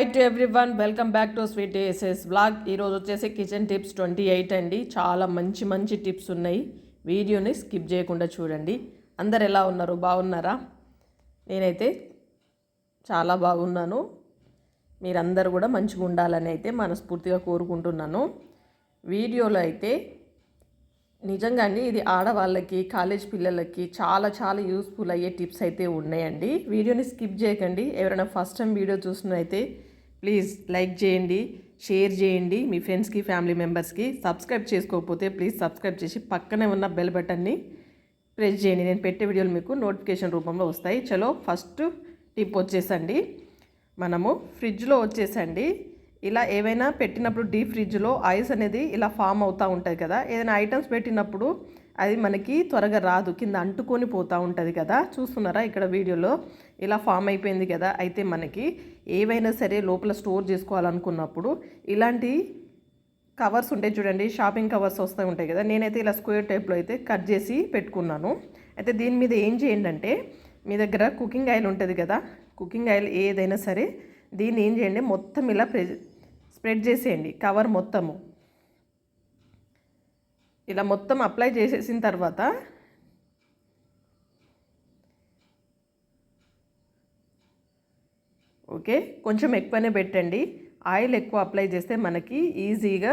Hi to everyone welcome back to sweet aces blog ఈరోజు వచ్చేసి kitchen tips twenty eight అండి. చాలా మంచి మంచి టిప్స్ ఉన్నాయి. వీడియోని స్కిప్ చేయకుండా చూడండి. అందరు ఎలా ఉన్నారు? బాగున్నారా? నేనైతే చాలా బాగున్నాను. మీరందరూ కూడా మంచిగా ఉండాలని అయితే మనస్ఫూర్తిగా కోరుకుంటున్నాను. వీడియోలో అయితే నిజంగా అండి ఇది ఆడవాళ్ళకి కాలేజ్ పిల్లలకి చాలా చాలా యూస్ఫుల్ అయ్యే టిప్స్ అయితే ఉన్నాయండి. వీడియోని స్కిప్ చేయకండి. ఎవరైనా ఫస్ట్ టైం వీడియో చూస్తున్నైతే ప్లీజ్ లైక్ చేయండి షేర్ చేయండి మీ ఫ్రెండ్స్కి ఫ్యామిలీ మెంబర్స్కి. సబ్స్క్రైబ్ చేసుకోకపోతే ప్లీజ్ సబ్స్క్రైబ్ చేసి పక్కనే ఉన్న బెల్ బటన్ని ప్రెస్ చేయండి. నేను పెట్టే వీడియోలు మీకు నోటిఫికేషన్ రూపంలో వస్తాయి. చలో ఫస్ట్ టిప్ వచ్చేసండి. మనము ఫ్రిడ్జ్లో వచ్చేసండి. ఇలా ఏవైనా పెట్టినప్పుడు డీప్ ఫ్రిడ్జ్లో ఐస్ అనేది ఇలా ఫామ్ అవుతూ ఉంటుంది కదా. ఏదైనా ఐటమ్స్ పెట్టినప్పుడు అది మనకి త్వరగా రాదు కింద అంటుకొని పోతూ ఉంటుంది కదా. చూస్తున్నారా ఇక్కడ వీడియోలో? ఇలా ఫామ్ అయిపోయింది కదా. అయితే మనకి ఏవైనా సరే లోపల స్టోర్ చేసుకోవాలనుకున్నప్పుడు ఇలాంటి కవర్స్ ఉంటాయి చూడండి. షాపింగ్ కవర్స్ వస్తూ ఉంటాయి కదా. నేనైతే ఇలా స్క్వేర్ టైప్లో అయితే కట్ చేసి పెట్టుకున్నాను. అయితే దీని మీద ఏం చేయండి అంటే మీ దగ్గర కుకింగ్ ఆయిల్ ఉంటుంది కదా. కుకింగ్ ఆయిల్ ఏదైనా సరే దీన్ని ఏం చేయండి? మొత్తం ఇలా ప్రె స్ప్రెడ్ చేసేయండి. కవర్ మొత్తము. ఇలా మొత్తం అప్లై చేసేసిన తర్వాత ఓకే కొంచెం ఎక్కువనే పెట్టండి. ఆయిల్ ఎక్కువ అప్లై చేస్తే మనకి ఈజీగా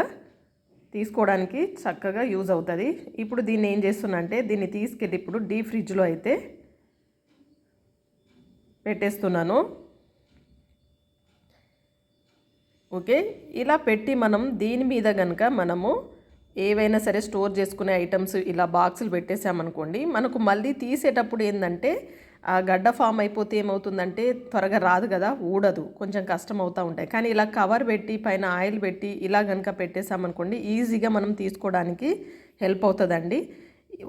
తీసుకోవడానికి చక్కగా యూజ్ అవుతుంది. ఇప్పుడు దీన్ని ఏం చేస్తున్నా అంటే దీన్ని తీసుకెళ్ళి ఇప్పుడు డీ ఫ్రిడ్జ్లో అయితే పెట్టేస్తున్నాను. ఓకే ఇలా పెట్టి మనం దీని మీద కనుక మనము ఏవైనా సరే స్టోర్ చేసుకునే ఐటమ్స్ ఇలా బాక్సులు పెట్టేసామనుకోండి మనకు మళ్ళీ తీసేటప్పుడు ఏంటంటే ఆ గడ్డ ఫామ్ అయిపోతే ఏమవుతుందంటే త్వరగా రాదు కదా ఊడదు కొంచెం కష్టం అవుతూ ఉంటాయి. కానీ ఇలా కవర్ పెట్టి పైన ఆయిల్ పెట్టి ఇలా కనుక పెట్టేసామనుకోండి ఈజీగా మనం తీసుకోవడానికి హెల్ప్ అవుతుందండి.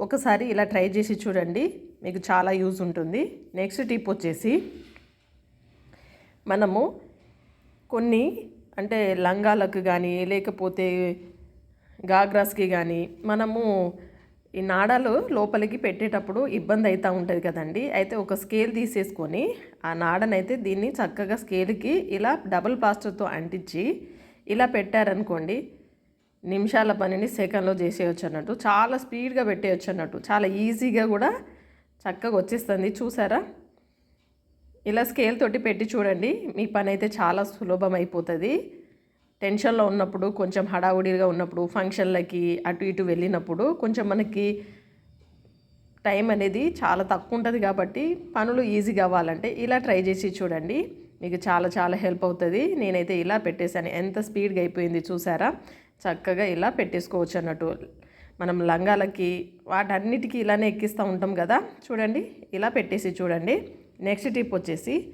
ఒకసారి ఇలా ట్రై చేసి చూడండి మీకు చాలా యూజ్ ఉంటుంది. నెక్స్ట్ టిప్ వచ్చేసి మనము కొన్ని అంటే లంగాలకు కానీ లేకపోతే గాగ్రాస్కి కానీ మనము ఈ నాడాలు లోపలికి పెట్టేటప్పుడు ఇబ్బంది అవుతూ ఉంటుంది కదండి. అయితే ఒక స్కేల్ తీసేసుకొని ఆ నాడనైతే దీన్ని చక్కగా స్కేల్కి ఇలా డబుల్ ప్లాస్టర్తో అంటించి ఇలా పెట్టారనుకోండి నిమిషాల పనిని సెకండ్లో చేసేయచ్చు అన్నట్టు చాలా స్పీడ్గా పెట్టేయచ్చు అన్నట్టు చాలా ఈజీగా కూడా చక్కగా వచ్చేస్తుంది. చూసారా? ఇలా స్కేల్ తోటి పెట్టి చూడండి మీ పని అయితే చాలా సులభం అయిపోతుంది టెన్షన్లో ఉన్నప్పుడు కొంచెం హడావుడిగా ఉన్నప్పుడు ఫంక్షన్లకి అటు ఇటు వెళ్ళినప్పుడు కొంచెం మనకి టైం అనేది చాలా తక్కువ ఉంటుంది కాబట్టి పనులు ఈజీగా అవ్వాలంటే ఇలా ట్రై చేసి చూడండి. మీకు చాలా చాలా హెల్ప్ అవుతుంది. నేనైతే ఇలా పెట్టేశాను. ఎంత స్పీడ్గా అయిపోయింది చూసారా? చక్కగా ఇలా పెట్టేసుకోవచ్చు అన్నట్టు. మనం లంగాలకి వాటన్నిటికీ ఇలానే ఎక్కిస్తూ ఉంటాం కదా? చూడండి. ఇలా పెట్టేసి చూడండి. నెక్స్ట్ టిప్ వచ్చేసి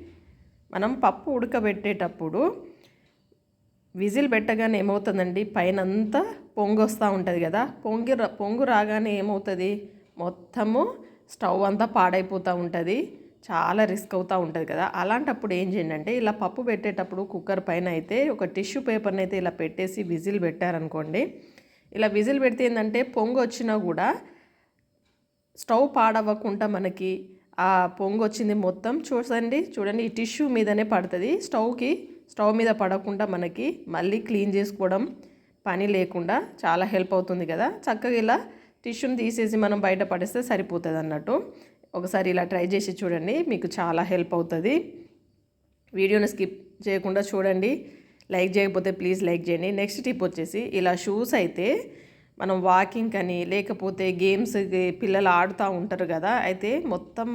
మనం పప్పు ఉడకబెట్టేటప్పుడు విజిల్ పెట్టగానే ఏమవుతుందండి? పైన అంతా పొంగొస్తూ ఉంటుంది కదా? పొంగి పొంగు రాగానే ఏమవుతుంది? మొత్తము స్టవ్ అంతా పాడైపోతూ ఉంటుంది. చాలా రిస్క్ అవుతూ ఉంటుంది కదా? అలాంటప్పుడు ఏం చేయండి అంటే ఇలా పప్పు పెట్టేటప్పుడు కుక్కర్ పైన అయితే ఒక టిష్యూ పేపర్ని అయితే ఇలా పెట్టేసి విజిల్ పెట్టారనుకోండి. ఇలా విజిల్ పెడితే ఏంటంటే పొంగు వచ్చినా కూడా స్టవ్ పాడవ్వకుండా మనకి ఆ పొంగు వచ్చింది మొత్తం. చూడండి చూడండి ఈ టిష్యూ మీదనే పడుతుంది. స్టవ్కి స్టవ్ మీద పడకుండా మనకి మళ్ళీ క్లీన్ చేసుకోవడం పని లేకుండా చాలా హెల్ప్ అవుతుంది కదా. చక్కగా ఇలా టిష్యూని తీసేసి మనం బయట పడేస్తే సరిపోతుంది అన్నట్టు. ఒకసారి ఇలా ట్రై చేసి చూడండి మీకు చాలా హెల్ప్ అవుతుంది. వీడియోని స్కిప్ చేయకుండా చూడండి లైక్ చేయకపోతే ప్లీజ్ లైక్ చేయండి. నెక్స్ట్ టిప్ వచ్చేసి ఇలా షూస్ అయితే మనం వాకింగ్ అని లేకపోతే గేమ్స్ పిల్లలు ఆడుతూ ఉంటారు కదా అయితే మొత్తం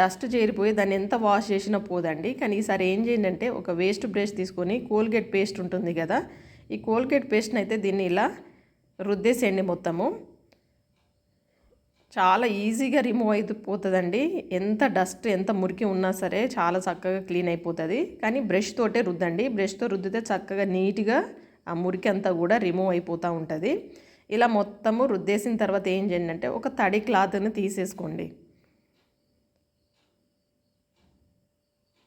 డస్ట్ చేరిపోయి దాన్ని ఎంత వాష్ చేసినా పోదండి. కానీ ఈసారి ఏం చేయండి అంటే ఒక వేస్ట్ బ్రష్ తీసుకొని కోల్గేట్ పేస్ట్ ఉంటుంది కదా ఈ కోల్గేట్ పేస్ట్ని అయితే దీన్ని ఇలా రుద్దేసేయండి మొత్తము. చాలా ఈజీగా రిమూవ్ అయిపోతుందండి ఎంత డస్ట్ ఎంత మురికి ఉన్నా సరే చాలా చక్కగా క్లీన్ అయిపోతుంది. కానీ బ్రష్ తోటే రుద్దండి. బ్రష్తో రుద్దితే చక్కగా నీట్గా ఆ మురికి అంతా కూడా రిమూవ్ అయిపోతూ ఉంటుంది. ఇలా మొత్తము రుద్దేసిన తర్వాత ఏం చేయండి అంటే ఒక తడి క్లాత్ని తీసేసుకోండి.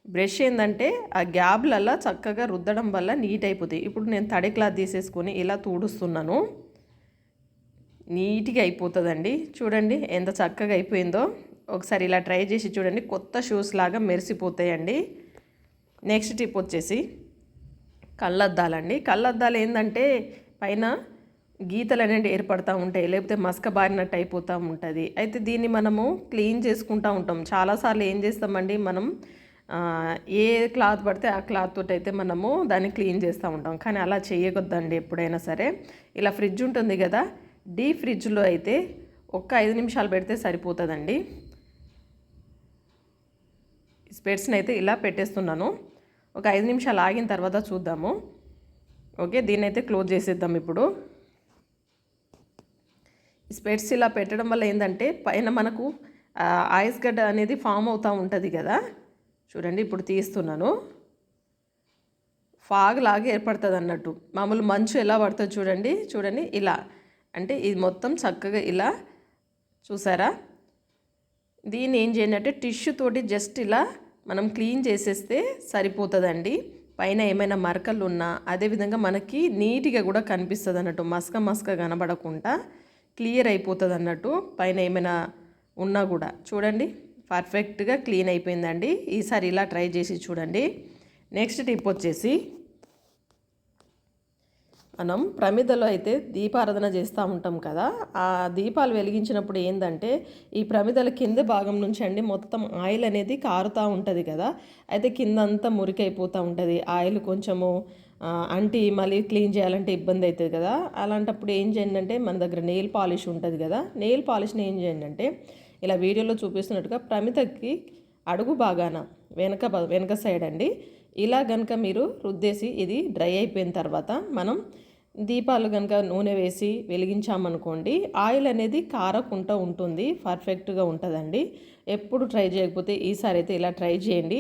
బ్రష్ ఏంటంటే ఆ గ్యాబ్లల్లా చక్కగా రుద్దడం వల్ల నీట్ అయిపోతాయి ఇప్పుడు నేను తడి క్లాత్ తీసేసుకొని ఇలా తూడుస్తున్నాను. నీట్గా అయిపోతుందండి. చూడండి ఎంత చక్కగా అయిపోయిందో. ఒకసారి ఇలా ట్రై చేసి చూడండి. కొత్త షూస్ లాగా మెరిసిపోతాయండి. నెక్స్ట్ టిప్ వచ్చేసి కళ్ళద్దాలండి. కళ్ళద్దాలు ఏంటంటే పైన గీతలు అనేవి ఏర్పడతా ఉంటాయి. లేకపోతే మసక బారినట్టు అయిపోతూ ఉంటుంది. అయితే దీన్ని మనము క్లీన్ చేసుకుంటూ ఉంటాం. చాలాసార్లు ఏం చేస్తామండి? మనం ఏ క్లాత్ పడితే ఆ క్లాత్ తోటి అయితే మనము దాన్ని క్లీన్ చేస్తూ ఉంటాం. కానీ అలా చేయకొద్దండి ఎప్పుడైనా సరే. ఇలా ఫ్రిడ్జ్ ఉంటుంది కదా డీ ఫ్రిడ్జ్లో అయితే ఒక్క ఐదు నిమిషాలు పెడితే సరిపోతుందండి. స్పెట్స్ని అయితే ఇలా పెట్టేస్తున్నాను. ఒక ఐదు నిమిషాలు ఆగిన తర్వాత చూద్దాము. ఓకే దీన్ని అయితే క్లోజ్ చేసేద్దాం ఇప్పుడు. స్పెట్స్ ఇలా పెట్టడం వల్ల ఏంటంటే పైన మనకు ఐస్ గడ్డ అనేది ఫామ్ అవుతూ ఉంటుంది కదా. చూడండి ఇప్పుడు తీస్తున్నాను. ఫాగ్ లాగా ఏర్పడుతుంది అన్నట్టు మామూలు మంచు ఎలా పడుతుంది చూడండి చూడండి ఇలా. అంటే ఇది మొత్తం చక్కగా ఇలా చూసారా? దీన్ని ఏం చేయండి టిష్యూ తోటి జస్ట్ ఇలా మనం క్లీన్ చేసేస్తే సరిపోతుందండి. పైన ఏమైనా మరకలు ఉన్నా అదేవిధంగా మనకి నీట్గా కూడా కనిపిస్తుంది అన్నట్టు మసక మసక కనబడకుండా క్లియర్ అయిపోతుంది అన్నట్టు పైన ఏమైనా ఉన్నా కూడా. చూడండి. పర్ఫెక్ట్గా క్లీన్ అయిపోయిందండి. ఈసారి ఇలా ట్రై చేసి చూడండి. నెక్స్ట్ టిప్ వచ్చేసి మనం ప్రమిదలో అయితే దీపారాధన చేస్తూ ఉంటాం కదా ఆ దీపాలు వెలిగించినప్పుడు ఏంటంటే ఈ ప్రమిదల కింద భాగం నుంచి అండి మొత్తం ఆయిల్ అనేది కారుతూ ఉంటుంది కదా అయితే కింద అంతా మురికైపోతూ ఉంటుంది. ఆయిల్ కొంచెము అంటి మళ్ళీ క్లీన్ చేయాలంటే ఇబ్బంది అవుతుంది కదా. అలాంటప్పుడు ఏం చేయండి అంటే మన దగ్గర నెయిల్ పాలిష్ ఉంటుంది కదా నెయిల్ పాలిష్ని ఏం చేయండి అంటే ఇలా వీడియోలో చూపిస్తున్నట్టుగా ప్రమితకి అడుగు బాగాన వెనక వెనక సైడ్ అండి. ఇలా కనుక మీరు రుద్దేసి ఇది డ్రై అయిపోయిన తర్వాత మనం దీపాలు కనుక నూనె వేసి వెలిగించామనుకోండి ఆయిల్ అనేది కారకుండా ఉంటుంది పర్ఫెక్ట్గా ఉంటుందండి. ఎప్పుడు ట్రై చేయకపోతే ఈసారి అయితే ఇలా ట్రై చేయండి.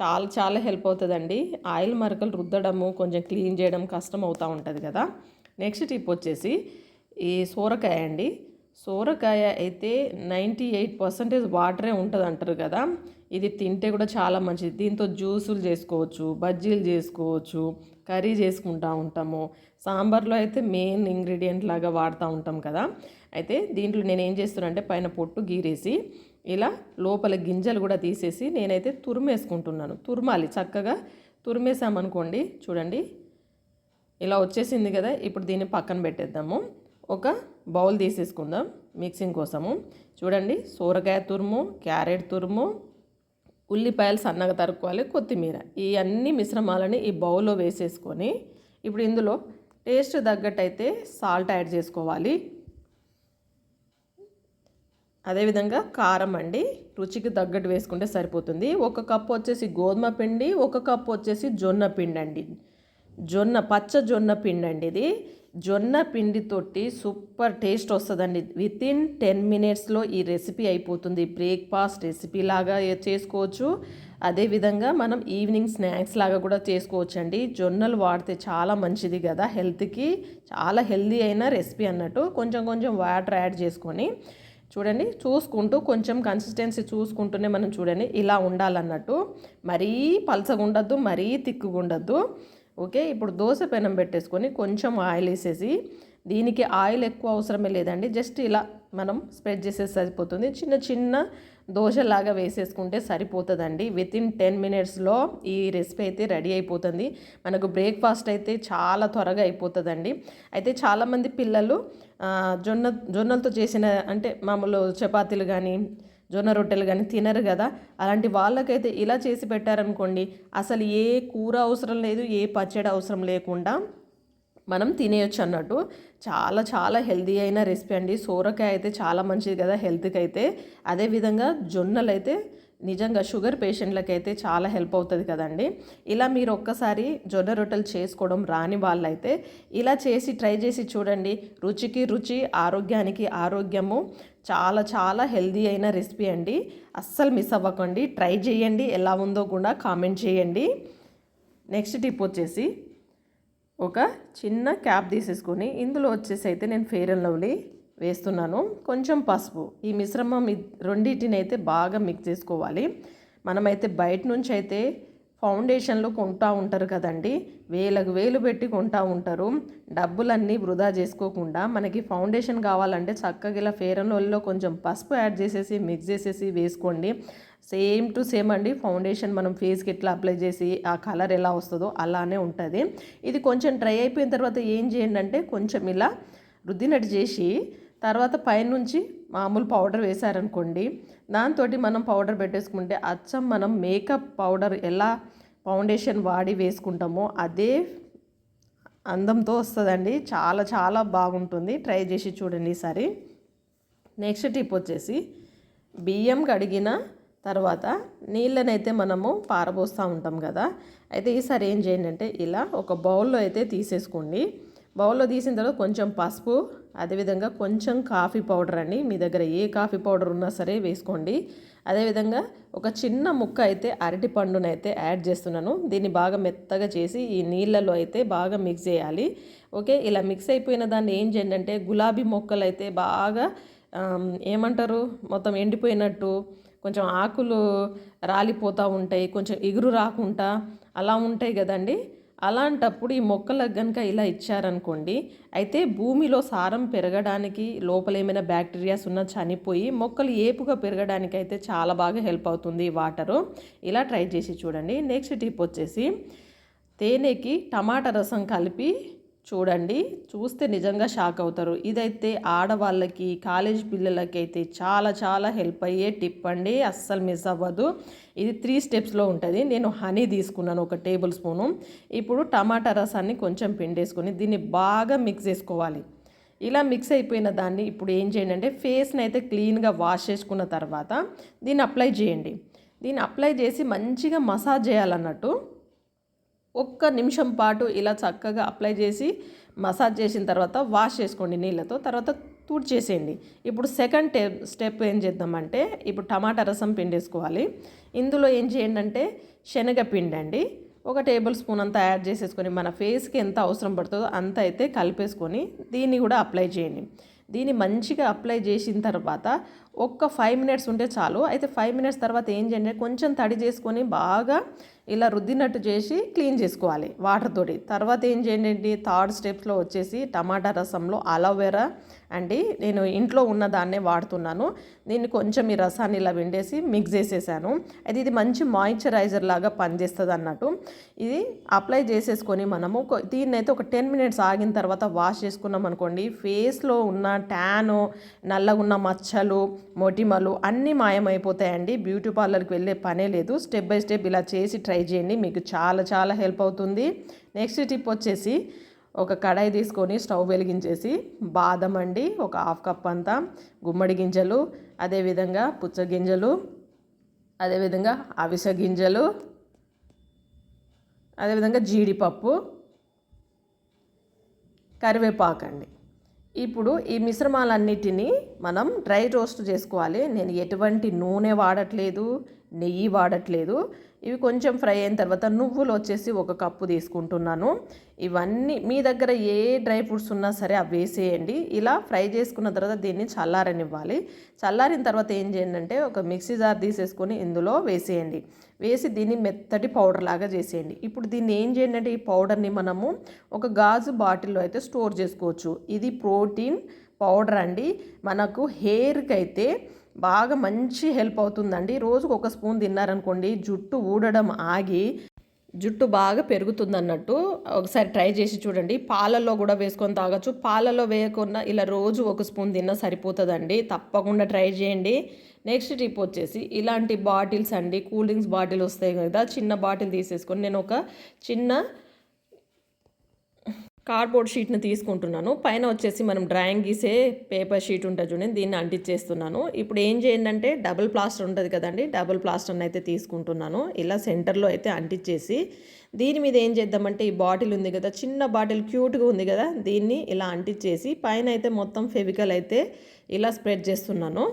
చాలా చాలా హెల్ప్ అవుతుందండి. ఆయిల్ మరకలు రుద్దడము కొంచెం క్లీన్ చేయడం కష్టం అవుతూ ఉంటుంది కదా. నెక్స్ట్ టిప్ వచ్చేసి ఈ సోరకాయ అండి. సోరకాయ అయితే నైంటీ ఎయిట్ పర్సెంటేజ్ వాటరే ఉంటుంది అంటారు కదా. ఇది తింటే కూడా చాలా మంచిది. దీంతో జ్యూసులు చేసుకోవచ్చు బజ్జీలు చేసుకోవచ్చు కర్రీ చేసుకుంటూ ఉంటాము. సాంబార్లో అయితే మెయిన్ ఇంగ్రీడియంట్ లాగా వాడుతూ ఉంటాం కదా. అయితే దీంట్లో నేను ఏం చేస్తున్నానంటే పైన పొట్టు గీరేసి ఇలా లోపల గింజలు కూడా తీసేసి నేనైతే తురిమేసుకుంటున్నాను. తురమాలి చక్కగా తురిమేసామనుకోండి చూడండి ఇలా వచ్చేసింది కదా. ఇప్పుడు దీన్ని పక్కన పెట్టేద్దాము. ఒక బౌల్ తీసేసుకుందాం మిక్సింగ్ కోసము. చూడండి సూరకాయ తురుము క్యారెట్ తురుము ఉల్లిపాయలు సన్నగా తరుక్కోవాలి కొత్తిమీర. ఈ అన్ని మిశ్రమాలని ఈ బౌల్లో వేసేసుకొని ఇప్పుడు ఇందులో టేస్ట్ తగ్గట్టు అయితే సాల్ట్ యాడ్ చేసుకోవాలి. అదేవిధంగా కారం అండి రుచికి తగ్గట్టు వేసుకుంటే సరిపోతుంది. ఒక కప్పు వచ్చేసి గోధుమ పిండి ఒక కప్పు వచ్చేసి జొన్న పిండి అండి జొన్న పచ్చ జొన్న పిండి అండి ఇది. జొన్న పిండితోటి సూపర్ టేస్ట్ వస్తుందండి. విత్ ఇన్ టెన్ మినిట్స్లో ఈ రెసిపీ అయిపోతుంది. బ్రేక్ఫాస్ట్ రెసిపీ లాగా చేసుకోవచ్చు. అదేవిధంగా మనం ఈవినింగ్ స్నాక్స్ లాగా కూడా చేసుకోవచ్చు అండి జొన్నలు వాడితే చాలా మంచిది కదా. హెల్త్కి చాలా హెల్దీ అయిన రెసిపీ అన్నట్టు కొంచెం కొంచెం వాటర్ యాడ్ చేసుకొని చూడండి. చూసుకుంటూ కొంచెం కన్సిస్టెన్సీ చూసుకుంటూనే మనం చూడండి. ఇలా ఉండాలన్నట్టు. మరీ పలసగుండద్దు మరీ తిక్కుగా ఉండద్దు ఓకే? ఇప్పుడు దోశ పెనం పెట్టేసుకొని కొంచెం ఆయిల్ వేసేసి దీనికి ఆయిల్ ఎక్కువ అవసరమే లేదండి. జస్ట్ ఇలా మనం స్ప్రెడ్ చేసేసి సరిపోతుంది. చిన్న చిన్న దోశలాగా వేసేసుకుంటే సరిపోతుందండి. విత్ ఇన్ టెన్ మినిట్స్లో ఈ రెసిపీ అయితే రెడీ అయిపోతుంది. మనకు బ్రేక్ఫాస్ట్ అయితే చాలా త్వరగా అయిపోతుందండి. అయితే చాలామంది పిల్లలు జొన్న జొన్నలతో చేసిన అంటే మామూలు చపాతీలు కానీ జొన్న రొట్టెలు కానీ తినరు కదా. అలాంటి వాళ్ళకైతే ఇలా చేసి పెట్టారనుకోండి అసలు ఏ కూర అవసరం లేదు ఏ పచ్చడి అవసరం లేకుండా మనం తినేయొచ్చు అన్నట్టు. చాలా చాలా హెల్దీ అయిన రెసిపీ అండి. సోరకాయ అయితే చాలా మంచిది కదా హెల్త్కి అయితే అదేవిధంగా జొన్నలు అయితే నిజంగా షుగర్ పేషెంట్లకి అయితే చాలా హెల్ప్ అవుతుంది కదండి. ఇలా మీరు ఒక్కసారి జొన్న రొట్టెలు చేసుకోవడం రాని వాళ్ళైతే ఇలా చేసి ట్రై చేసి చూడండి. రుచికి రుచి ఆరోగ్యానికి ఆరోగ్యము. చాలా చాలా హెల్దీ అయిన రెసిపీ అండి. అస్సలు మిస్ అవ్వకండి. ట్రై చేయండి. ఎలా ఉందో కూడా కామెంట్ చేయండి. నెక్స్ట్ టిప్ వచ్చేసి ఒక చిన్న క్యాప్ తీసేసుకొని ఇందులో వచ్చేసి అయితే నేను ఫెయిర్ అండ్ లవ్లీ వేస్తున్నాను. కొంచెం పసుపు. ఈ మిశ్రమం రెండింటిని అయితే బాగా మిక్స్ చేసుకోవాలి. మనమైతే బయట నుంచి అయితే ఫౌండేషన్లు కొంటా ఉంటారు కదండి. వేలకు వేలు పెట్టి కొంటా ఉంటారు. డబ్బులన్నీ వృధా చేసుకోకుండా మనకి ఫౌండేషన్ కావాలంటే చక్కగా ఇలా ఫేర్ అండ్ లవ్లీలో కొంచెం పసుపు యాడ్ చేసేసి మిక్స్ చేసేసి వేసుకోండి. సేమ్ టు సేమ్ అండి ఫౌండేషన్ మనం ఫేస్కి ఎట్లా అప్లై చేసి ఆ కలర్ ఎలా వస్తుందో అలానే ఉంటుంది. ఇది కొంచెం డ్రై అయిపోయిన తర్వాత ఏం చేయండి అంటే కొంచెం ఇలా రుద్దినట్టు చేసి తర్వాత పైనుంచి మామూలు పౌడర్ వేశారనుకోండి దాంతో మనం పౌడర్ పెట్టేసుకుంటే అచ్చం మనం మేకప్ పౌడర్ ఎలా ఫౌండేషన్ వాడి వేసుకుంటామో అదే అందంతో వస్తుందండి. చాలా చాలా బాగుంటుంది. ట్రై చేసి చూడండి ఈసారి. నెక్స్ట్ టిప్ వచ్చేసి బియ్యం కడిగిన తర్వాత నీళ్ళనైతే మనము పారబోస్తూ ఉంటాం కదా. అయితే ఈసారి ఏం చేయండి అంటే ఇలా ఒక బౌల్లో అయితే తీసేసుకోండి. బౌల్లో తీసిన తర్వాత కొంచెం పసుపు అదేవిధంగా కొంచెం కాఫీ పౌడర్ అండి. మీ దగ్గర ఏ కాఫీ పౌడర్ ఉన్నా సరే వేసుకోండి. అదేవిధంగా ఒక చిన్న ముక్క అయితే అరటి పండునైతే యాడ్ చేస్తున్నాను. దీన్ని బాగా మెత్తగా చేసి ఈ నీళ్ళలో అయితే బాగా మిక్స్ చేయాలి. ఓకే ఇలా మిక్స్ అయిపోయిన దాన్ని ఏం చేయండి అంటే గులాబీ మొక్కలు అయితే బాగా ఏమంటారు? మొత్తం ఎండిపోయినట్టు కొంచెం ఆకులు రాలిపోతూ ఉంటాయి కొంచెం ఎగురు రాకుండా అలా ఉంటాయి కదండి. అలాంటప్పుడు ఈ మొక్కలకు కనుక ఇలా ఇచ్చారనుకోండి అయితే భూమిలో సారం పెరగడానికి లోపల ఏమైనా బ్యాక్టీరియాస్ ఉన్న చనిపోయి మొక్కలు ఏపుగా పెరగడానికి అయితే చాలా బాగా హెల్ప్ అవుతుంది ఈ వాటరు. ఇలా ట్రై చేసి చూడండి. నెక్స్ట్ టిప్ వచ్చేసి తేనెకి టమాటా రసం కలిపి చూడండి చూస్తే నిజంగా షాక్ అవుతారు. ఇదైతే ఆడవాళ్ళకి కాలేజ్ పిల్లలకి అయితే చాలా చాలా హెల్ప్ అయ్యే టిప్ అండి. అస్సలు మిస్ అవ్వదు. ఇది త్రీ స్టెప్స్లో ఉంటుంది. నేను హనీ తీసుకున్నాను ఒక టేబుల్ స్పూను ఇప్పుడు టమాటా రసాన్ని కొంచెం పిండేసుకొని దీన్ని బాగా మిక్స్ చేసుకోవాలి. ఇలా మిక్స్ అయిపోయిన దాన్ని ఇప్పుడు ఏం చేయండి అంటే ఫేస్ని అయితే క్లీన్గా వాష్ చేసుకున్న తర్వాత దీన్ని అప్లై చేయండి. దీన్ని అప్లై చేసి మంచిగా మసాజ్ చేయాలన్నట్టు ఒక్క నిమిషం పాటు ఇలా చక్కగా అప్లై చేసి మసాజ్ చేసిన తర్వాత వాష్ చేసుకోండి నీళ్ళతో తర్వాత తుడిచేసేయండి. ఇప్పుడు సెకండ్ టే స్టెప్ ఏం చేద్దామంటే ఇప్పుడు టమాటా రసం పిండేసుకోవాలి. ఇందులో ఏం చేయండి అంటే శనగపిండి అండి ఒక టేబుల్ స్పూన్ అంతా యాడ్ చేసేసుకొని మన ఫేస్కి ఎంత అవసరం పడుతుందో అంత అయితే కలిపేసుకొని దీన్ని కూడా అప్లై చేయండి. దీన్ని మంచిగా అప్లై చేసిన తర్వాత ఒక్క ఫైవ్ మినిట్స్ ఉంటే చాలు. అయితే ఫైవ్ మినిట్స్ తర్వాత ఏం చేయండి కొంచెం తడి చేసుకొని బాగా ఇలా రుద్దినట్టు చేసి క్లీన్ చేసుకోవాలి వాటర్ తోటి. తర్వాత ఏం చేయండి? థర్డ్ స్టెప్స్లో వచ్చేసి టమాటా రసంలో అలోవెరా అండి. నేను ఇంట్లో ఉన్న దాన్నే వాడుతున్నాను. దీన్ని కొంచెం ఈ రసాన్ని ఇలా విండేసి మిక్స్ చేసేసాను. అయితే ఇది మంచి మాయిశ్చరైజర్ లాగా పనిచేస్తుంది అన్నట్టు. ఇది అప్లై చేసేసుకొని మనము దీన్ని అయితే ఒక టెన్ మినిట్స్ ఆగిన తర్వాత వాష్ చేసుకున్నాం అనుకోండి. ఫేస్లో ఉన్న ట్యాను నల్లగా ఉన్న మచ్చలు మొటిమలు అన్నీ మాయమైపోతాయండి. బ్యూటీ పార్లర్కి వెళ్ళే పనే లేదు. స్టెప్ బై స్టెప్ ఇలా చేసి ట్రై చేయండి. మీకు చాలా చాలా హెల్ప్ అవుతుంది. నెక్స్ట్ టిప్ వచ్చేసి ఒక కడాయి తీసుకొని స్టవ్ వెలిగించేసి బాదం అండి ఒక హాఫ్ కప్ అంతా గుమ్మడి గింజలు అదేవిధంగా పుచ్చ గింజలు అదేవిధంగా అవిసె గింజలు అదేవిధంగా జీడిపప్పు కరివేపాకు అండి. ఇప్పుడు ఈ మిశ్రమాలన్నిటినీ మనం డ్రై రోస్ట్ చేసుకోవాలి. నేను ఎటువంటి నూనె వాడట్లేదు నెయ్యి వాడట్లేదు. ఇవి కొంచెం ఫ్రై అయిన తర్వాత నువ్వులు వచ్చేసి ఒక కప్పు తీసుకుంటున్నాను. ఇవన్నీ మీ దగ్గర ఏ డ్రై ఫ్రూట్స్ ఉన్నా సరే అవి వేసేయండి. ఇలా ఫ్రై చేసుకున్న తర్వాత దీన్ని చల్లారనివ్వాలి. చల్లారిన తర్వాత ఏం చేయండి అంటే ఒక మిక్సీ జార్ తీసేసుకొని ఇందులో వేసేయండి. వేసి దీన్ని మెత్తటి పౌడర్ లాగా చేసేయండి. ఇప్పుడు దీన్ని ఏం చేయండి అంటే ఈ పౌడర్ని మనము ఒక గాజు బాటిల్లో అయితే స్టోర్ చేసుకోవచ్చు. ఇది ప్రోటీన్ పౌడర్ అండి. మనకు హెయిర్కి అయితే బాగా మంచి హెల్ప్ అవుతుందండి. రోజుకు ఒక స్పూన్ తిన్నారనుకోండి జుట్టు ఊడడం ఆగి జుట్టు బాగా పెరుగుతుంది అన్నట్టు ఒకసారి ట్రై చేసి చూడండి. పాలల్లో కూడా వేసుకొని తాగొచ్చు. పాలలో వేయకుండా ఇలా రోజు ఒక స్పూన్ తిన్నా సరిపోతుందండి. తప్పకుండా ట్రై చేయండి. నెక్స్ట్ టిప్ వచ్చేసి ఇలాంటి బాటిల్స్ అండి. కూల్ డ్రింక్స్ బాటిల్ వస్తాయి కదా చిన్న బాటిల్ తీసేసుకొని నేను ఒక చిన్న కార్డ్బోర్డ్ షీట్ని తీసుకుంటున్నాను. పైన వచ్చేసి మనం డ్రాయింగ్ గీసే పేపర్ షీట్ ఉంటుంది చూడండి దీన్ని అంటించేస్తున్నాను. ఇప్పుడు ఏం చేయండి డబుల్ ప్లాస్టర్ ఉంటుంది కదండి డబుల్ ప్లాస్టర్ని అయితే తీసుకుంటున్నాను. ఇలా సెంటర్లో అయితే అంటించేసి దీని మీద ఏం చేద్దామంటే ఈ బాటిల్ ఉంది కదా చిన్న బాటిల్ క్యూట్గా ఉంది కదా దీన్ని ఇలా అంటించేసి పైన అయితే మొత్తం ఫెవికల్ అయితే ఇలా స్ప్రెడ్ చేస్తున్నాను.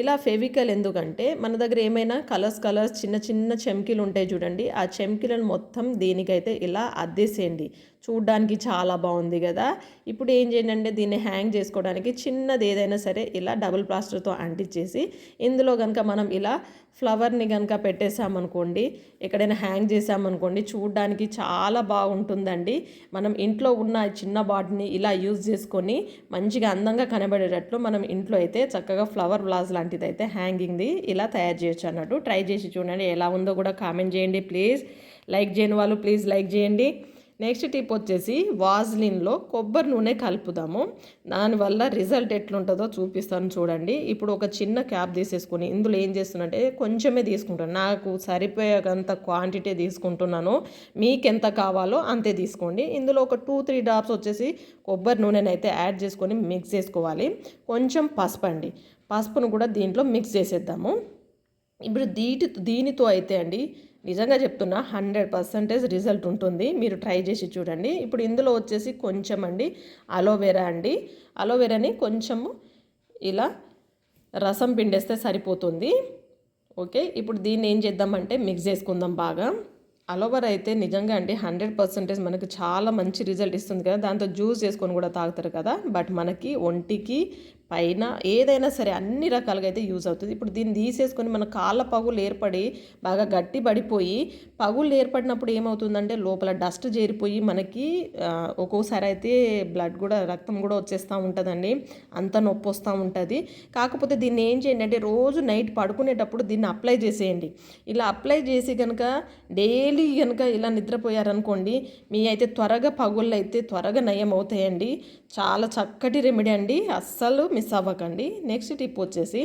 ఇలా ఫెవికల్ ఎందుకంటే మన దగ్గర ఏమైనా కలర్స్ కలర్స్ చిన్న చిన్న చెమ్కీలు ఉంటాయి చూడండి ఆ చెమ్కీలను మొత్తం దీనికైతే ఇలా అద్దేసేయండి. చూడ్డానికి చాలా బాగుంది కదా. ఇప్పుడు ఏం చేయండి అంటే దీన్ని హ్యాంగ్ చేసుకోవడానికి చిన్నది ఏదైనా సరే ఇలా డబుల్ ప్లాస్టర్తో అంటించేసి ఇందులో కనుక మనం ఇలా ఫ్లవర్ని కనుక పెట్టేసామనుకోండి ఎక్కడైనా హ్యాంగ్ చేసామనుకోండి చూడ్డానికి చాలా బాగుంటుందండి. మనం ఇంట్లో ఉన్న చిన్న బాటిని ఇలా యూజ్ చేసుకొని మంచిగా అందంగా కనబడేటట్లు మనం ఇంట్లో అయితే చక్కగా ఫ్లవర్ బ్లాజ్ లాంటిది అయితే హ్యాంగింగ్ది ఇలా తయారు చేయొచ్చు అన్నట్టు. ట్రై చేసి చూడండి ఎలా ఉందో కూడా కామెంట్ చేయండి ప్లీజ్ లైక్ చేయని వాళ్ళు ప్లీజ్ లైక్ చేయండి. నెక్స్ట్ టిప్ వచ్చేసి వాజ్లిన్లో కొబ్బరి నూనె కలుపుదాము. దానివల్ల రిజల్ట్ ఎట్లుంటుందో చూపిస్తాను చూడండి. ఇప్పుడు ఒక చిన్న క్యాప్ తీసేసుకొని ఇందులో ఏం చేస్తున్నంటే కొంచెమే తీసుకుంటాను. నాకు సరిపోయేంత క్వాంటిటీ తీసుకుంటున్నాను. మీకు ఎంత కావాలో అంతే తీసుకోండి. ఇందులో ఒక టూ త్రీ డ్రాప్స్ వచ్చేసి కొబ్బరి నూనెని అయితే యాడ్ చేసుకొని మిక్స్ చేసుకోవాలి. కొంచెం పసుపు అండి. పసుపును కూడా దీంట్లో మిక్స్ చేసేద్దాము. ఇప్పుడు దీటి దీనితో అయితే అండి నిజంగా చెప్తున్నా హండ్రెడ్ పర్సెంటేజ్ రిజల్ట్ ఉంటుంది. మీరు ట్రై చేసి చూడండి. ఇప్పుడు ఇందులో వచ్చేసి కొంచెం అండి అలోవెరా అండి. అలోవెరాని కొంచెము ఇలా రసం పిండేస్తే సరిపోతుంది. ఓకే ఇప్పుడు దీన్ని ఏం చేద్దామంటే మిక్స్ చేసుకుందాం బాగా. అలోవెరా అయితే నిజంగా అండి హండ్రెడ్ పర్సెంటేజ్ మనకు చాలా మంచి రిజల్ట్ ఇస్తుంది కదా. దాంతో జ్యూస్ చేసుకొని కూడా తాగుతారు కదా. బట్ మనకి ఒంటికి పైన ఏదైనా సరే అన్ని రకాలుగా అయితే యూజ్ అవుతుంది. ఇప్పుడు దీన్ని తీసేసుకొని మన కాళ్ళ పగులు ఏర్పడి బాగా గట్టి పడిపోయి పగులు ఏర్పడినప్పుడు ఏమవుతుందంటే లోపల డస్ట్ చేరిపోయి మనకి ఒక్కోసారి అయితే బ్లడ్ కూడా రక్తం కూడా వచ్చేస్తూ ఉంటుందండి. అంత నొప్పి వస్తూ ఉంటుంది. కాకపోతే దీన్ని ఏం చేయండి అంటే రోజు నైట్ పడుకునేటప్పుడు దీన్ని అప్లై చేసేయండి. ఇలా అప్లై చేసి కనుక డైలీ కనుక ఇలా నిద్రపోయారనుకోండి మీ అయితే త్వరగా పగుళ్ళు అయితే త్వరగా నయం అవుతాయండి చాలా చక్కటి రెమెడీ అండి. అస్సలు మిస్ అవ్వకండి. నెక్స్ట్ టిప్ వచ్చేసి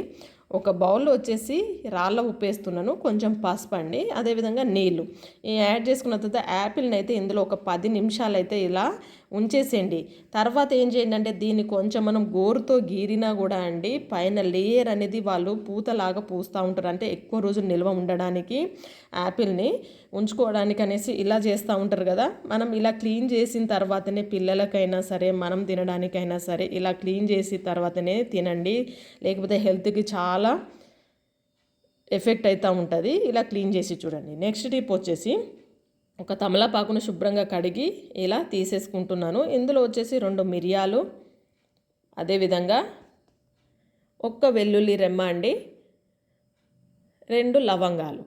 ఒక బౌల్లో వచ్చేసి రాళ్ళ ఉప్పు వేస్తున్నాను కొంచెం పసుపు అండి. అదేవిధంగా నీళ్ళు. ఈ యాడ్ చేసుకున్న తర్వాత యాపిల్ని అయితే ఇందులో ఒక పది నిమిషాలు అయితే ఇలా ఉంచేసేయండి. తర్వాత ఏం చేయండి అంటే దీన్ని కొంచెం మనం గోరుతో గీరినా కూడా అండి పైన లేయర్ అనేది వాళ్ళు పూతలాగా పూస్తూ ఉంటారు. అంటే ఎక్కువ రోజులు నిల్వ ఉండడానికి యాపిల్ని ఉంచుకోవడానికి అనేసి ఇలా చేస్తూ ఉంటారు కదా. మనం ఇలా క్లీన్ చేసిన తర్వాతనే పిల్లలకైనా సరే మనం తినడానికైనా సరే ఇలా క్లీన్ చేసిన తర్వాతనే తినండి. లేకపోతే హెల్త్కి చాలా ఎఫెక్ట్ అవుతూ ఉంటుంది. ఇలా క్లీన్ చేసి చూడండి. నెక్స్ట్ టిప్ వచ్చేసి ఒక తమలపాకును శుభ్రంగా కడిగి ఇలా తీసేసుకుంటున్నాను. ఇందులో వచ్చేసి రెండు మిరియాలు అదేవిధంగా ఒక్క వెల్లుల్లి రెమ్మ అండి రెండు లవంగాలు.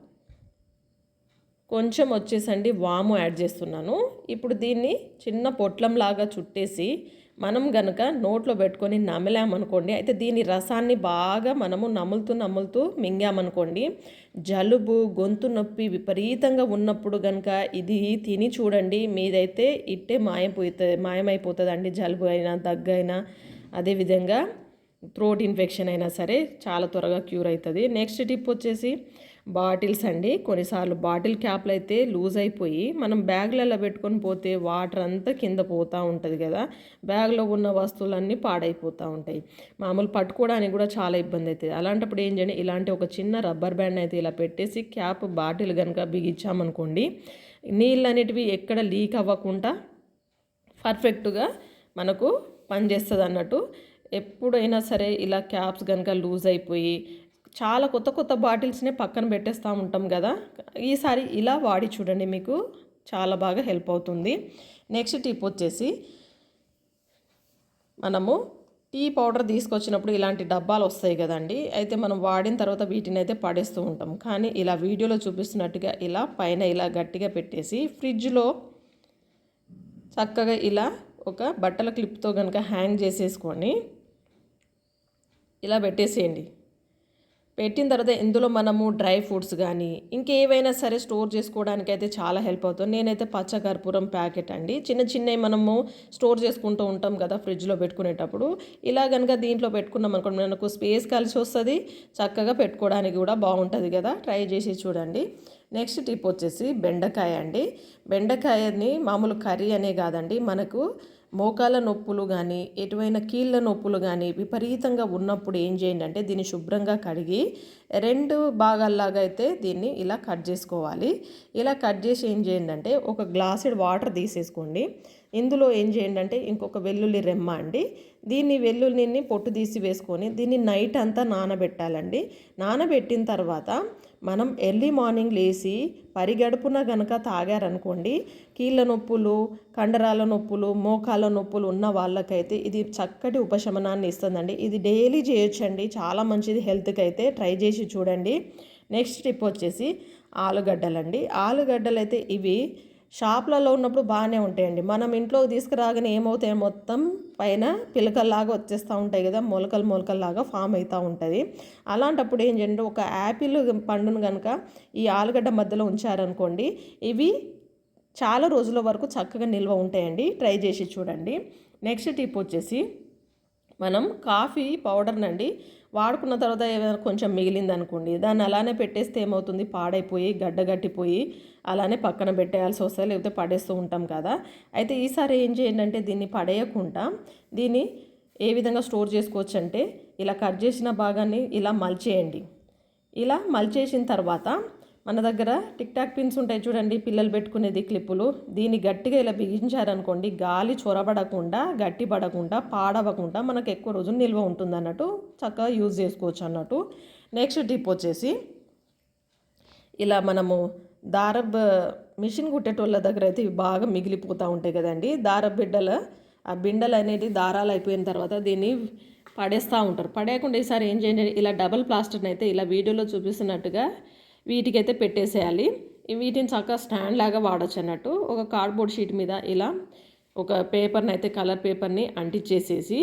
కొంచెం వచ్చేసండి వాము యాడ్ చేస్తున్నాను. ఇప్పుడు దీన్ని చిన్న పొట్లంలాగా చుట్టేసి మనం గనక నోట్లో పెట్టుకొని నమలామనుకోండి అయితే దీని రసాన్ని బాగా మనము నములుతూ నములుతూ మింగామనుకోండి జలుబు గొంతు నొప్పి విపరీతంగా ఉన్నప్పుడు కనుక ఇది తిని చూడండి మీదైతే ఇట్టే మాయపోతుంది మాయమైపోతుంది అండి జలుబు అయినా దగ్గు అయినా. అదేవిధంగా థ్రోట్ ఇన్ఫెక్షన్ అయినా సరే చాలా త్వరగా క్యూర్ అవుతుంది. నెక్స్ట్ టిప్ వచ్చేసి బాటిల్స్ అండి. కొన్నిసార్లు బాటిల్ క్యాప్లు అయితే లూజ్ అయిపోయి మనం బ్యాగ్లలో పెట్టుకొని పోతే వాటర్ అంతా కింద పోతూ ఉంటుంది కదా. బ్యాగ్లో ఉన్న వస్తువులన్నీ పాడైపోతూ ఉంటాయి. మామూలు పట్టుకోవడానికి కూడా చాలా ఇబ్బంది అవుతుంది అలాంటప్పుడు ఏం చేయండి? ఇలాంటి ఒక చిన్న రబ్బర్ బ్యాండ్ అయితే ఇలా పెట్టేసి క్యాప్ బాటిల్ కనుక బిగించామనుకోండి నీళ్ళు అనేటివి ఎక్కడ లీక్ అవ్వకుండా పర్ఫెక్ట్గా మనకు పనిచేస్తుంది అన్నట్టు ఎప్పుడైనా సరే ఇలా క్యాప్స్ కనుక లూజ్ అయిపోయి చాలా కొత్త కొత్త బాటిల్స్ని పక్కన పెట్టేస్తూ ఉంటాం కదా. ఈసారి ఇలా వాడి చూడండి మీకు చాలా బాగా హెల్ప్ అవుతుంది. నెక్స్ట్ టిప్ వచ్చేసి మనము టీ పౌడర్ తీసుకొచ్చినప్పుడు ఇలాంటి డబ్బాలు వస్తాయి కదండి. అయితే మనం వాడిన తర్వాత వీటిని అయితే పడేస్తూ ఉంటాం. కానీ ఇలా వీడియోలో చూపిస్తున్నట్టుగా ఇలా పైన ఇలా గట్టిగా పెట్టేసి ఫ్రిడ్జ్లో చక్కగా ఇలా ఒక బట్టల క్లిప్తో కనుక హ్యాంగ్ చేసేసుకొని ఇలా పెట్టేసేయండి. పెట్టిన తర్వాత ఇందులో మనము డ్రై ఫ్రూట్స్ కానీ ఇంకేవైనా సరే స్టోర్ చేసుకోవడానికి అయితే చాలా హెల్ప్ అవుతుంది. నేనైతే పచ్చ కర్పూరం ప్యాకెట్ అండి. చిన్న చిన్నవి మనము స్టోర్ చేసుకుంటూ ఉంటాం కదా ఫ్రిడ్జ్లో పెట్టుకునేటప్పుడు. ఇలా కనుక దీంట్లో పెట్టుకున్నాం అనుకోండి మనకు స్పేస్ కలిసి వస్తుంది చక్కగా పెట్టుకోవడానికి కూడా బాగుంటుంది కదా. ట్రై చేసి చూడండి. నెక్స్ట్ టిప్ వచ్చేసి బెండకాయ అండి. బెండకాయని మామూలు కర్రీ అనే కాదండి. మనకు మోకాల నొప్పులు కానీ ఎటువైనా కీళ్ళ నొప్పులు కానీ విపరీతంగా ఉన్నప్పుడు ఏం చేయండి అంటే దీన్ని శుభ్రంగా కడిగి రెండు భాగాల్లాగా అయితే దీన్ని ఇలా కట్ చేసుకోవాలి. ఇలా కట్ చేసి ఏం చేయండి అంటే ఒక గ్లాసుడ్ వాటర్ తీసేసుకోండి. ఇందులో ఏం చేయండి అంటే ఇంకొక వెల్లుల్లి రెమ్మ అండి. దీన్ని వెల్లుల్లిని పొట్టు తీసి వేసుకొని దీన్ని నైట్ అంతా నానబెట్టాలండి. నానబెట్టిన తర్వాత మనం ఎర్లీ మార్నింగ్ లేచి పరిగడుపున గనక తాగారనుకోండి కీళ్ళ నొప్పులు కండరాల నొప్పులు మోకాల నొప్పులు ఉన్న వాళ్ళకైతే ఇది చక్కటి ఉపశమనాన్ని ఇస్తుందండి. ఇది డైలీ చేయొచ్చండి. చాలా మంచిది హెల్త్కి అయితే ట్రై చేసి చూడండి. నెక్స్ట్ టిప్ వచ్చేసి ఆలుగడ్డలండి. ఆలుగడ్డలు అయితే ఇవి షాప్లలో ఉన్నప్పుడు బాగానే ఉంటాయండి. మనం ఇంట్లోకి తీసుకురాగానే ఏమవుతాయి? మొత్తం పైన పిలకల్లాగా వచ్చేస్తూ ఉంటాయి కదా మొలకలు మొలకల్లాగా ఫామ్ అవుతూ ఉంటుంది. అలాంటప్పుడు ఏం చేయండి? ఒక యాపిల్ పండును కనుక ఈ ఆలుగడ్డ మధ్యలో ఉంచారనుకోండి ఇవి చాలా రోజుల వరకు చక్కగా నిల్వ ఉంటాయండి. ట్రై చేసి చూడండి. నెక్స్ట్ టిప్ వచ్చేసి మనం కాఫీ పౌడర్నండి వాడుకున్న తర్వాత ఏమైనా కొంచెం మిగిలింది అనుకోండి దాన్ని అలానే పెట్టేస్తే ఏమవుతుంది? పాడైపోయి గడ్డగట్టిపోయి అలానే పక్కన పెట్టేయాల్సి వస్తుంది లేకపోతే పడేస్తూ ఉంటాం కదా. అయితే ఈసారి ఏం చేయండి అంటే దీన్ని పడేయకుండా దీన్ని ఏ విధంగా స్టోర్ చేసుకోవచ్చు అంటే ఇలా కట్ చేసిన భాగాన్ని ఇలా మల్చేయండి. ఇలా మల్చేసిన తర్వాత మన దగ్గర టిక్ టాక్ పిన్స్ ఉంటాయి చూడండి పిల్లలు పెట్టుకునేది క్లిప్పులు. దీన్ని గట్టిగా ఇలా బిగించారనుకోండి గాలి చొరబడకుండా గట్టి పడకుండా పాడవకుండా మనకు ఎక్కువ రోజులు నిల్వ ఉంటుంది అన్నట్టు చక్కగా యూజ్ చేసుకోవచ్చు అన్నట్టు. నెక్స్ట్ టిప్ వచ్చేసి ఇలా మనము దారబ్ మిషన్ కుట్టేటోళ్ళ దగ్గర అయితే ఇవి బాగా మిగిలిపోతూ ఉంటాయి కదండి. దారబ్ బిడ్డల ఆ బిండలు అనేది దారాలు అయిపోయిన తర్వాత దీన్ని పడేస్తూ ఉంటారు. పడేయకుండా ఈసారి ఏం చేయండి ఇలా డబల్ ప్లాస్టర్ని అయితే ఇలా వీడియోలో చూపిస్తున్నట్టుగా వీటికైతే పెట్టేసేయాలి. వీటిని చక్కగా స్టాండ్ లాగా వాడచ్చు అన్నట్టు. ఒక కార్డ్బోర్డ్ షీట్ మీద ఇలా ఒక పేపర్ని అయితే కలర్ పేపర్ని అంటించేసేసి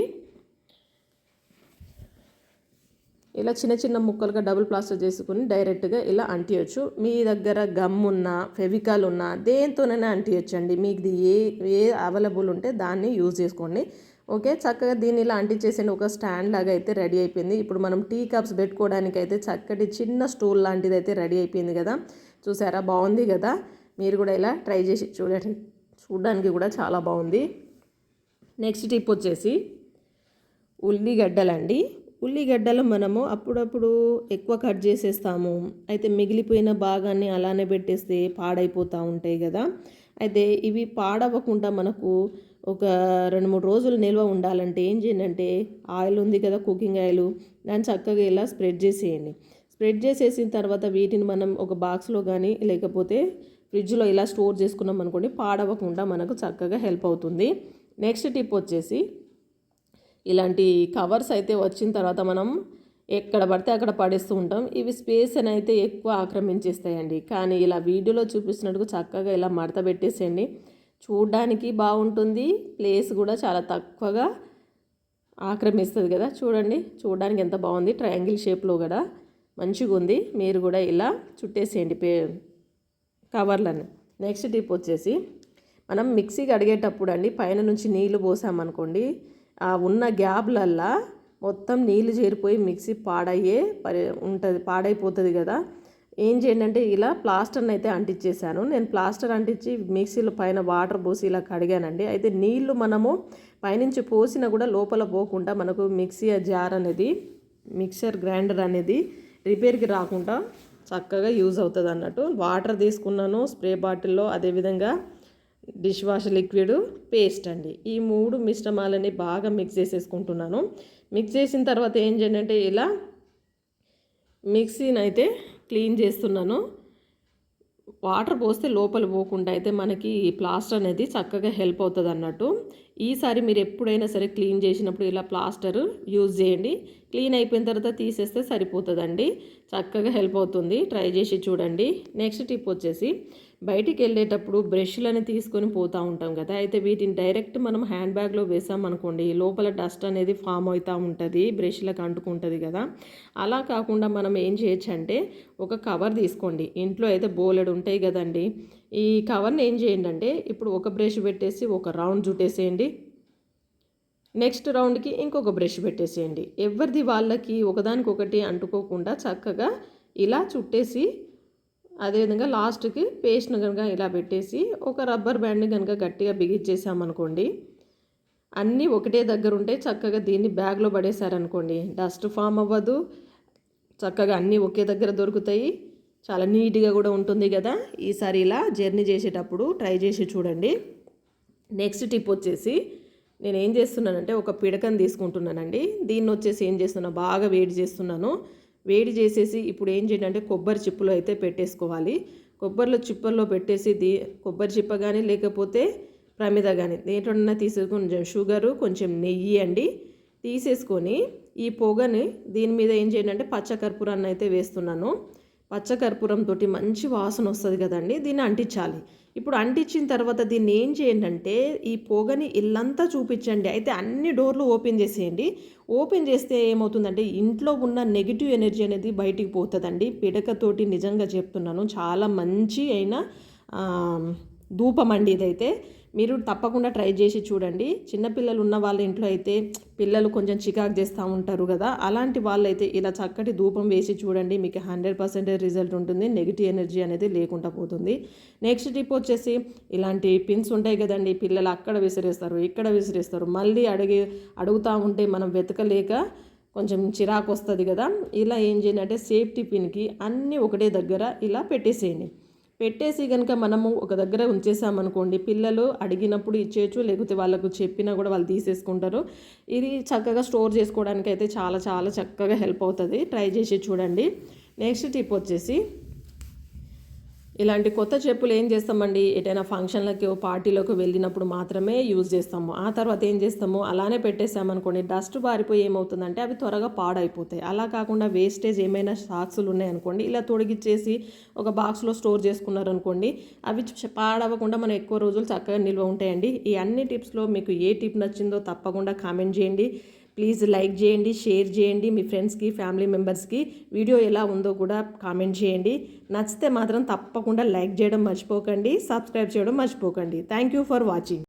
ఇలా చిన్న చిన్న ముక్కలుగా డబుల్ ప్లాస్టర్ చేసుకుని డైరెక్ట్గా ఇలా అంటియొచ్చు. మీ దగ్గర గమ్ ఉన్నా ఫెవికాల్ ఉన్నా దేంతోనైనా అంటియొచ్చండి. మీకు ఏ ఏ అవైలబుల్ ఉంటే దాన్ని యూజ్ చేసుకోండి. ఓకే? చక్కగా దీన్ని ఇలా అంటించేసిన ఒక స్టాండ్ లాగా అయితే రెడీ అయిపోయింది. ఇప్పుడు మనం టీ కప్స్ పెట్టుకోవడానికి అయితే చక్కటి చిన్న స్టూల్ లాంటిది అయితే రెడీ అయిపోయింది కదా? చూసారా? బాగుంది కదా? మీరు కూడా ఇలా ట్రై చేసి చూడండి చూడడానికి కూడా చాలా బాగుంది. నెక్స్ట్ టిప్ వచ్చేసి ఉల్లిగడ్డలండి. ఉల్లిగడ్డలు మనము అప్పుడప్పుడు ఎక్కువ కట్ చేసేస్తాము. అయితే మిగిలిపోయిన భాగాన్ని అలానే పెట్టేస్తే పాడైపోతూ ఉంటాయి కదా? అయితే ఇవి పాడవకుండా మనకు ఒక రెండు మూడు రోజులు నిల్వ ఉండాలంటే ఏం చేయండి ఆయిల్ ఉంది కదా కుకింగ్ ఆయిల్ దాన్ని చక్కగా ఇలా స్ప్రెడ్ చేసేయండి. స్ప్రెడ్ చేసేసిన తర్వాత వీటిని మనం ఒక బాక్స్లో కానీ లేకపోతే ఫ్రిడ్జ్లో ఇలా స్టోర్ చేసుకున్నాం అనుకోండి పాడవకుండా మనకు చక్కగా హెల్ప్ అవుతుంది. నెక్స్ట్ టిప్ వచ్చేసి ఇలాంటి కవర్స్ అయితే వచ్చిన తర్వాత మనం ఎక్కడ పడితే అక్కడ పడేస్తూ ఉంటాం. ఇవి స్పేస్ అని అయితే ఎక్కువ ఆక్రమించేస్తాయండి. కానీ ఇలా వీడియోలో చూపిస్తున్నట్టుగా చక్కగా ఇలా మడత పెట్టేసేయండి. చూడడానికి బాగుంటుంది. ప్లేస్ కూడా చాలా తక్కువగా ఆక్రమిస్తుంది కదా. చూడండి చూడడానికి ఎంత బాగుంది. ట్రయాంగిల్ షేప్లో కూడా మంచిగా ఉంది. మీరు కూడా ఇలా చుట్టేసేయండి పే కవర్లను. నెక్స్ట్ టిప్ వచ్చేసి మనం మిక్సీ కడిగేటప్పుడు అండి పైన నుంచి నీళ్ళు పోసామనుకోండి ఆ ఉన్న గ్యాప్లల్లా మొత్తం నీళ్ళు చేరిపోయి మిక్సీ పాడయ్యే పరి ఉంటుంది పాడైపోతుంది కదా. ఏం చేయండి అంటే ఇలా ప్లాస్టర్ని అయితే అంటించేసాను నేను ప్లాస్టర్ అంటించి మిక్సీలో పైన వాటర్ పోసి ఇలా కడిగానండి. అయితే నీళ్ళు మనము పైనుంచి పోసినా కూడా లోపల పోకుండా మనకు మిక్సీ జార్ అనేది మిక్సర్ గ్రైండర్ అనేది రిపేర్కి రాకుండా చక్కగా యూజ్ అవుతుంది అన్నట్టు. వాటర్ తీసుకున్నాను స్ప్రే బాటిల్లో అదేవిధంగా డిష్ వాష్ లిక్విడ్ పేస్ట్ అండి. ఈ మూడు మిశ్రమాలని బాగా మిక్స్ చేసేసుకుంటున్నాను. మిక్స్ చేసిన తర్వాత ఏం చేయండి అంటే ఇలా మిక్సీని అయితే క్లీన్ చేస్తున్నాను. వాటర్ పోస్తే లోపల పోకుండా అయితే మనకి ప్లాస్టర్ అనేది చక్కగా హెల్ప్ అవుతుంది అన్నట్టు. ఈసారి మీరు ఎప్పుడైనా సరే క్లీన్ చేసినప్పుడు ఇలా ప్లాస్టర్ యూజ్ చేయండి. క్లీన్ అయిపోయిన తర్వాత తీసేస్తే సరిపోతుందండి. చక్కగా హెల్ప్ అవుతుంది. ట్రై చేసి చూడండి. నెక్స్ట్ టిప్ వచ్చేసి బయటికి వెళ్ళేటప్పుడు బ్రష్లని తీసుకొని పోతూ ఉంటాం కదా. అయితే వీటిని డైరెక్ట్ మనం హ్యాండ్ బ్యాగ్లో వేసామనుకోండి లోపల డస్ట్ అనేది ఫామ్ అవుతూ ఉంటుంది బ్రష్లకు అంటుకుంటుంది కదా. అలా కాకుండా మనం ఏం చేయొచ్చు అంటే ఒక కవర్ తీసుకోండి. ఇంట్లో అయితే బోలెడు ఉంటాయి కదండి. ఈ కవర్ని ఏం చేయండి అంటే ఇప్పుడు ఒక బ్రష్ పెట్టేసి ఒక రౌండ్ చుట్టేసేయండి. నెక్స్ట్ రౌండ్కి ఇంకొక బ్రష్ పెట్టేసేయండి. ఎవరిది వాళ్ళకి ఒకదానికొకటి అంటుకోకుండా చక్కగా ఇలా చుట్టేసి అదేవిధంగా లాస్ట్కి పేస్ట్ను కనుక ఇలా పెట్టేసి ఒక రబ్బర్ బ్యాండ్ని కనుక గట్టిగా బిగించేసామనుకోండి అన్నీ ఒకటే దగ్గర ఉంటే చక్కగా దీన్ని బ్యాగ్లో పడేశారనుకోండి డస్ట్ ఫామ్ అవ్వదు చక్కగా అన్నీ ఒకే దగ్గర దొరుకుతాయి. చాలా నీట్గా కూడా ఉంటుంది కదా. ఈసారి ఇలా జర్నీ చేసేటప్పుడు ట్రై చేసి చూడండి. నెక్స్ట్ టిప్ వచ్చేసి నేను ఏం చేస్తున్నానంటే ఒక పిడకను తీసుకుంటున్నానండి. దీన్ని వచ్చేసి ఏం చేస్తున్నా బాగా వేడి చేస్తున్నాను. వేడి చేసేసి ఇప్పుడు ఏం చేయండి అంటే కొబ్బరి చిప్పులో అయితే పెట్టేసుకోవాలి. కొబ్బరిలో చిప్పల్లో పెట్టేసి దీ కొబ్బరి చిప్ప కానీ లేకపోతే ప్రమిద కానీ దేంట్లోనైనా తీసుకుని కొంచెం షుగరు కొంచెం నెయ్యి అండి తీసేసుకొని ఈ పొగని దీని మీద ఏం చేయండి అంటే పచ్చకర్పూరాన్ని అయితే వేస్తున్నాను. పచ్చకర్పూరం తోటి మంచి వాసన వస్తుంది కదండి దీన్ని అంటించాలి. ఇప్పుడు అంటించిన తర్వాత దీన్ని ఏం చేయండి అంటే ఈ పొగని ఇల్లంతా చూపించండి. అయితే అన్ని డోర్లు ఓపెన్ చేసేయండి. ఓపెన్ చేస్తే ఏమవుతుందంటే ఇంట్లో ఉన్న నెగిటివ్ ఎనర్జీ అనేది బయటికి పోతుందండి. పిడకతోటి నిజంగా చెప్తున్నాను చాలా మంచి అయిన ధూపం అండి ఇదైతే. మీరు తప్పకుండా ట్రై చేసి చూడండి. చిన్నపిల్లలు ఉన్న వాళ్ళ ఇంట్లో అయితే పిల్లలు కొంచెం చికాకు చేస్తూ ఉంటారు కదా. అలాంటి వాళ్ళైతే ఇలా చక్కటి ధూపం వేసి చూడండి. మీకు హండ్రెడ్ పర్సెంటేజ్ రిజల్ట్ ఉంటుంది. నెగిటివ్ ఎనర్జీ అనేది లేకుండా పోతుంది. నెక్స్ట్ టిప్ వచ్చేసి ఇలాంటి పిన్స్ ఉంటాయి కదండి. పిల్లలు అక్కడ విసిరేస్తారు ఇక్కడ విసిరేస్తారు. మళ్ళీ అడిగి అడుగుతూ ఉంటే మనం వెతకలేక కొంచెం చిరాకు వస్తుంది కదా. ఇలా ఏం చేయండి అంటే సేఫ్టీ పిన్కి అన్నీ ఒకటే దగ్గర ఇలా పెట్టేసేయండి. పెట్టేసి కనుక మనము ఒక దగ్గర ఉంచేసామనుకోండి పిల్లలు అడిగినప్పుడు ఇచ్చేయచ్చు లేకపోతే వాళ్ళకు చెప్పినా కూడా వాళ్ళు తీసేసుకుంటారు. ఇది చక్కగా స్టోర్ చేసుకోవడానికి అయితే చాలా చాలా చక్కగా హెల్ప్ అవుతుంది. ట్రై చేసి చూడండి. నెక్స్ట్ టిప్ వచ్చేసి ఇలాంటి కొత్త చెప్పులు ఏం చేస్తామండి? ఎటైనా ఫంక్షన్లకి పార్టీలకు వెళ్ళినప్పుడు మాత్రమే యూజ్ చేస్తాము. ఆ తర్వాత ఏం చేస్తాము? అలానే పెట్టేసామనుకోండి డస్ట్ బారిపోయి ఏమవుతుందంటే అవి త్వరగా పాడైపోతాయి. అలా కాకుండా వేస్టేజ్ ఏమైనా సాక్సులు ఉన్నాయనుకోండి ఇలా తొడిగిచ్చేసి ఒక బాక్స్లో స్టోర్ చేసుకున్నారనుకోండి అవి పాడవకుండా మనం ఎక్కువ రోజులు చక్కగా నిల్వ ఉంటాయండి. ఈ అన్ని టిప్స్లో మీకు ఏ టిప్ నచ్చిందో తప్పకుండా కామెంట్ చేయండి. ప్లీజ్ లైక్ చేయండి షేర్ చేయండి మీ ఫ్రెండ్స్కి ఫ్యామిలీ మెంబర్స్కి. వీడియో ఎలా ఉందో కూడా కామెంట్ చేయండి. నచ్చితే మాత్రం తప్పకుండా లైక్ చేయడం మర్చిపోకండి సబ్స్క్రైబ్ చేయడం మర్చిపోకండి. Thank you for watching.